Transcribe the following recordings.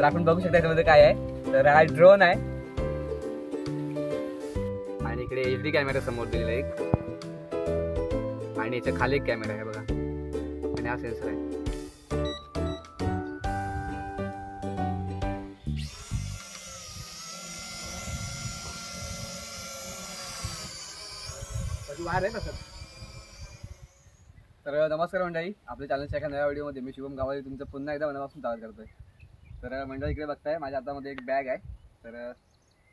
तर आपण बघू शकता याच्यामध्ये काय आहे. तर हा ड्रोन आहे. आणि इकडे एच डी कॅमेरा समोर दिलेला एक. आणि याच्या खाली एक कॅमेरा आहे बघा. आणि हा सेन्सर आहे. तर नमस्कार मंडळी. आपल्या चॅनलच्या एका नव्या व्हिडिओमध्ये मी शुभम गावाली तुमचं पुन्हा एकदा मनापासून स्वागत करतोय. तर मंडळ इकडे बघताय माझ्या हातामध्ये एक बॅग आहे. तर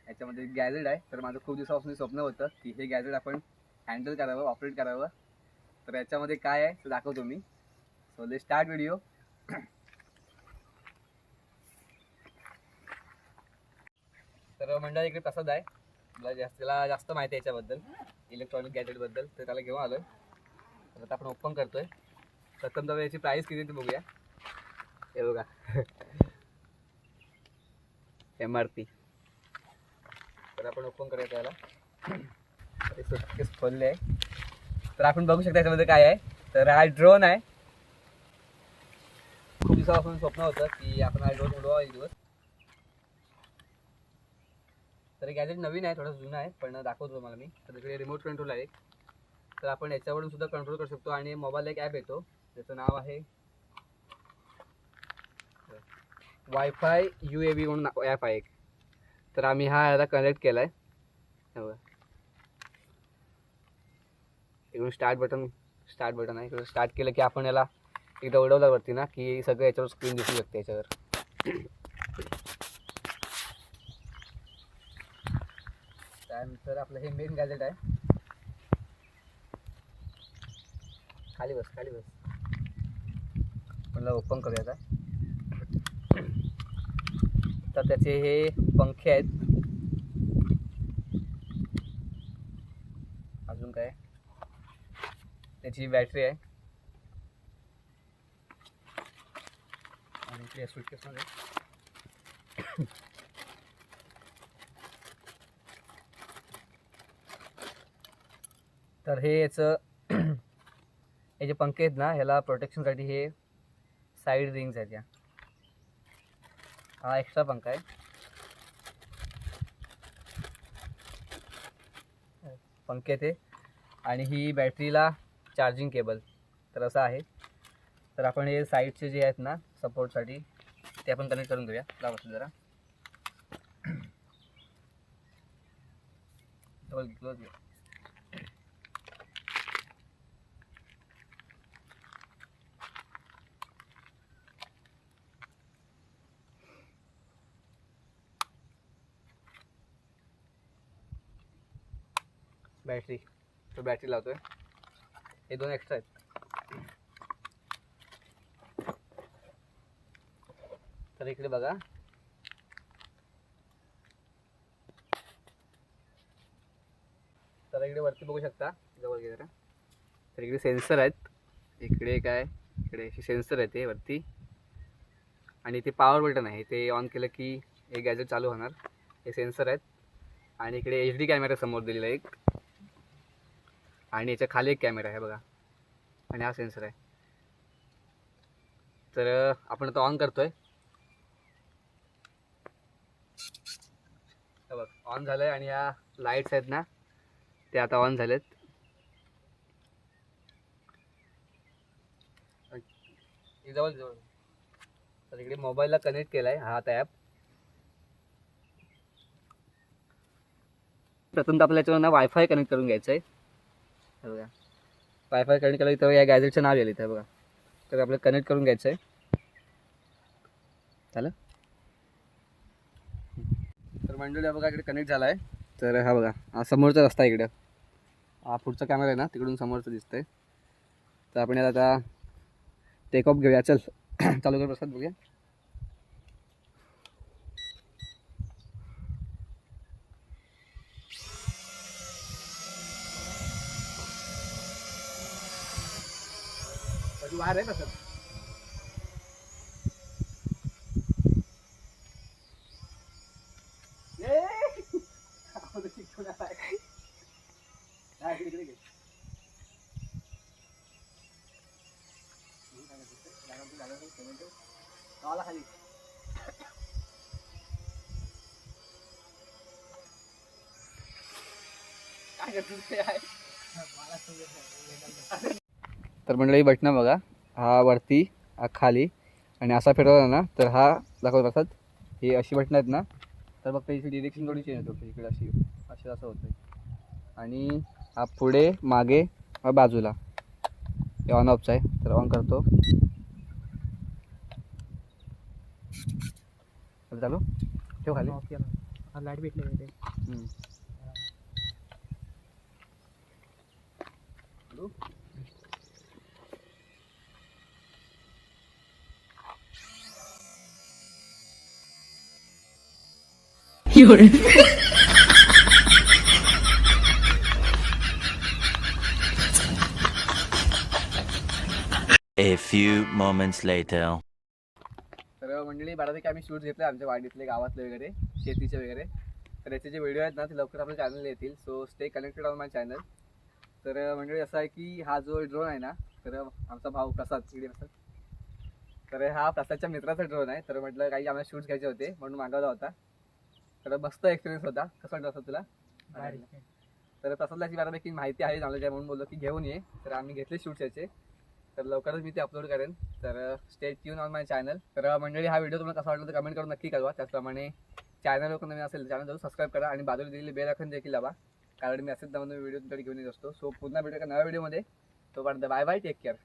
याच्यामध्ये एक गॅजेट आहे. तर माझं खूप दिवसापासून स्वप्न होतं की हे गॅजेट आपण हँडल करावं ऑपरेट करावं. तर याच्यामध्ये काय आहे ते दाखवतो मी. सो ले स्टार्ट व्हिडिओ तर मंडळ इकडे तसंच आहे. मला जास्त त्याला जास्त माहिती आहे याच्याबद्दल इलेक्ट्रॉनिक गॅजेटबद्दल तर त्याला घेऊन आलोय. तर आता आपण ओपन करतोय. प्रथम तर याची प्राईस किती ते बघूया. हे बघा. एम आर पी तर आपण ओपन करायचं त्याला ते सुटकेस खोलले आहे. तर आपण बघू शकता याच्यामध्ये काय आहे. तर हा ड्रोन आहे. खूप दिवसापासून स्वप्न होतं की आपण हा ड्रोन उडवा एक दिवस. तर गॅजेट नवीन आहे थोडं जुनं आहे पण दाखवतो तुम्हाला मी. तर तिकडे रिमोट कंट्रोल आहे एक. तर आपण याच्यावरून सुद्धा कंट्रोल करू शकतो आणि मोबाईल एक ॲप येतो. त्याचं नाव आहे वायफाय यू ए बी म्हणून ॲप आहे एक. तर आम्ही हा याला कनेक्ट केला आहे इकडून स्टार्ट बटन स्टार्ट बटन आहे. इकडून स्टार्ट केलं की आपण याला एकदा उडवलं वरती ना की सगळं याच्यावर स्क्रीन दिसू शकते याच्यावर. त्यानंतर आपलं हे मेन गॅजेट आहे. खाली बस खाली बस. मला ओपन करूया आता तर त्याचे हे पंखे आहेत. अजून काय? त्याची बॅटरी आहे. आणि सुटकेसमध्ये तर हे याचं हे जे पंखे आहेत ना ह्याला प्रोटेक्शनसाठी हे साईड रिंग्स आहेत या. हा एक्स्ट्रा पंखा आहे. पंखे ते. आणि ही बॅटरीला चार्जिंग केबल तर असं आहे. तर आपण हे साईडचे जे आहेत ना सपोर्टसाठी ते आपण कनेक्ट करून घेऊया. लावा जरा. डबल क्लोज बॅटरी तो बॅटरी लावतोय. हे दोन एक्स्ट्रा आहेत. तर इकडे बघा. तर इकडे वरती बघू शकता. जवळ गेलं तर. इकडे सेन्सर आहेत. इकडे काय? इकडे सेन्सर आहे ते वरती. आणि ते पॉवर बटन आहे. ते ऑन केलं की हे गॅजेट चालू होणार. हे सेन्सर आहेत. आणि इकडे एच डी कॅमेरा समोर दिलेला आहे एक. आणि याच्या खाली एक कॅमेरा आहे बघा. आणि हा सेन्सर आहे. तर आपण आता ऑन करतोय. बघ ऑन झालंय आणि या लाईट्स आहेत ना ते आता ऑन झालेत. जवळ जवळ. तर इकडे मोबाईलला कनेक्ट केलाय हा आता ॲप प्रथम तर आपल्याला याच्यावर ना वायफाय कनेक्ट करून घ्यायचं आहे हे बघा. वायफाय कनेक्ट केलं तर या गॅजेटचं नाव येईल इथं बघा. तर आपल्याला कनेक्ट करून घ्यायचं आहे झालं? तर मंडळी बघा इकडे कनेक्ट झाला आहे तर हा बघा हा समोरचा रस्ता आहे इकडं. हा पुढचा कॅमेरा आहे ना तिकडून समोरचं दिसतंय. तर आपण याला आता टेक ऑफ घेऊया. चल. चालू कर प्रसाद बघूया. Aduh, ada apa sih? Đó là cái gì? Ai cần thứ hai? Quá là không biết तर मंडळी बटणं बघा. हा वरती हा खाली. आणि असा फिरवला ना तर हा दाखवत असतात ही अशी बटणं आहेत ना तर फक्त याची डिरेक्शन थोडी चेंज होते. इकडे अशी असे असं होतं आणि हा पुढे मागे हा बाजूला. हे ऑन ऑफचा आहे. तर ऑन करतो. चालू? ठेव खाली. लाइट भेटले हम्म. A few moments later. तर मंडळी बऱ्यापैकी आम्ही शूट घेतले आमच्या वाडीतले गावातले वगैरे शेतीचे वगैरे. तर याचे जे व्हिडिओ आहेत ना ते लवकर आपल्या चॅनल येतील. So stay connected on my channel तर मंडळी असं आहे की हा जो ड्रोन आहे ना तर आमचा भाऊ प्रसाद इकडे प्रसाद तर हा प्रसादच्या मित्राचा ड्रोन आहे. तर म्हटलं काही आम्हाला शूट्स घ्यायचे होते म्हणून मागवला होता. तर मस्त एक्सपिरियन्स होता. कसं वाटलं असं तुला? तर प्रसादला याची बऱ्यापैकी माहिती आहे नॉलेज आहे म्हणून बोललो की घेऊन ये. तर आम्ही घेतले शूट्स याचे. तर लवकरच मी ते अपलोड करेन. तर stay tune on my channel तर मंडळी हा व्हिडिओ तुम्हाला कसा वाटला तर कमेंट करून नक्की कळवा. त्याचप्रमाणे चॅनल लोक नवीन असेल चॅनल जरूर सबस्क्राईब करा आणि बाजूला दिलेली बेल आखून देखील लावा कारण मी असेच नवीन व्हिडिओ तुमच्याकडे घेऊन येत असतो. सो पुन्हा भेटू एका नव्या व्हिडिओमध्ये तोपर्यंत बाय बाय टेक केअर